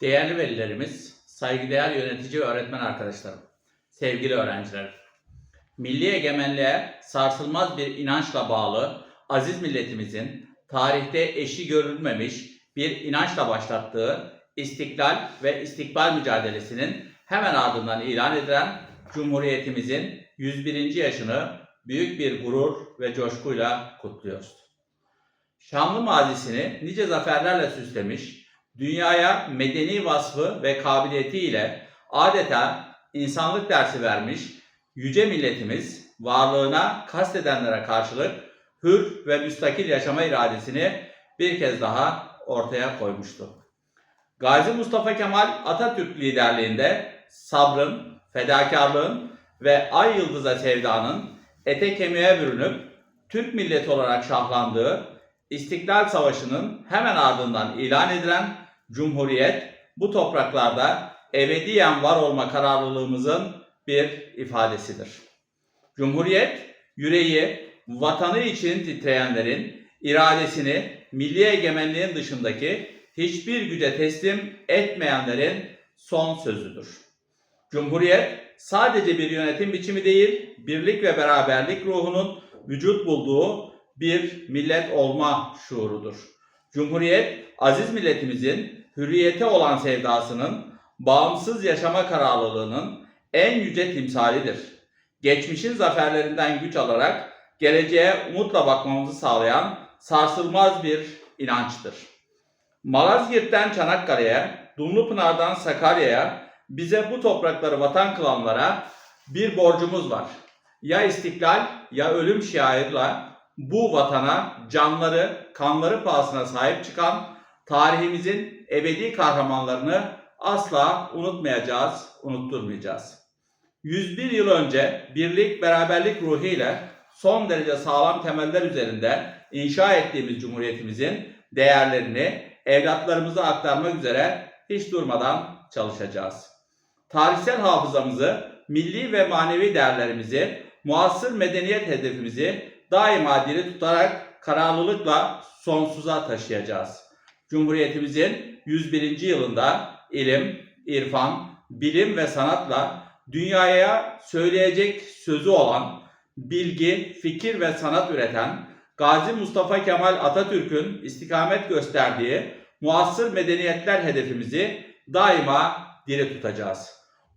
Değerli velilerimiz, saygıdeğer yönetici ve öğretmen arkadaşlarım, sevgili öğrenciler. Milli egemenliğe sarsılmaz bir inançla bağlı aziz milletimizin tarihte eşi görülmemiş bir inançla başlattığı istiklal ve istikbal mücadelesinin hemen ardından ilan edilen Cumhuriyetimizin 101. yaşını büyük bir gurur ve coşkuyla kutluyoruz. Şanlı mazisini nice zaferlerle süslemiş, dünyaya medeni vasfı ve kabiliyetiyle adeta insanlık dersi vermiş yüce milletimiz varlığına kastedenlere karşılık hür ve müstakil yaşama iradesini bir kez daha ortaya koymuştu. Gazi Mustafa Kemal Atatürk liderliğinde sabrın, fedakarlığın ve ay yıldıza sevdanın ete kemiğe bürünüp Türk milleti olarak şahlandığı İstiklal Savaşı'nın hemen ardından ilan edilen Cumhuriyet bu topraklarda ebediyen var olma kararlılığımızın bir ifadesidir. Cumhuriyet yüreği vatanı için titreyenlerin iradesini milli egemenliğin dışındaki hiçbir güce teslim etmeyenlerin son sözüdür. Cumhuriyet sadece bir yönetim biçimi değil, birlik ve beraberlik ruhunun vücut bulduğu bir millet olma şuurudur. Cumhuriyet, aziz milletimizin hürriyete olan sevdasının, bağımsız yaşama kararlılığının en yüce timsalidir. Geçmişin zaferlerinden güç alarak geleceğe umutla bakmamızı sağlayan sarsılmaz bir inançtır. Malazgirt'ten Çanakkale'ye, Dumlupınar'dan Sakarya'ya bize bu toprakları vatan kılanlara bir borcumuz var. Ya istiklal ya ölüm şiarıyla bu vatana canları, kanları pahasına sahip çıkan tarihimizin ebedi kahramanlarını asla unutmayacağız, unutturmayacağız. 101 yıl önce birlik, beraberlik ruhu ile son derece sağlam temeller üzerinde inşa ettiğimiz cumhuriyetimizin değerlerini evlatlarımıza aktarmak üzere hiç durmadan çalışacağız. Tarihsel hafızamızı, milli ve manevi değerlerimizi, muasır medeniyet hedefimizi daima diri tutarak kararlılıkla sonsuza taşıyacağız. Cumhuriyetimizin 101. yılında ilim, irfan, bilim ve sanatla dünyaya söyleyecek sözü olan, bilgi, fikir ve sanat üreten Gazi Mustafa Kemal Atatürk'ün istikamet gösterdiği muasır medeniyetler hedefimizi daima diri tutacağız.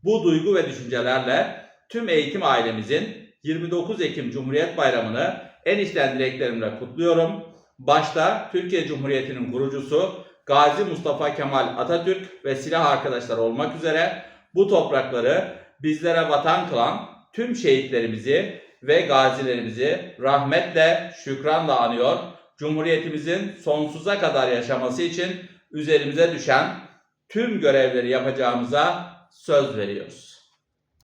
Bu duygu ve düşüncelerle tüm eğitim ailemizin 29 Ekim Cumhuriyet Bayramı'nı en içten dileklerimle kutluyorum. Başta Türkiye Cumhuriyeti'nin kurucusu Gazi Mustafa Kemal Atatürk ve silah arkadaşları olmak üzere bu toprakları bizlere vatan kılan tüm şehitlerimizi ve gazilerimizi rahmetle, şükranla anıyor. Cumhuriyetimizin sonsuza kadar yaşaması için üzerimize düşen tüm görevleri yapacağımıza söz veriyoruz.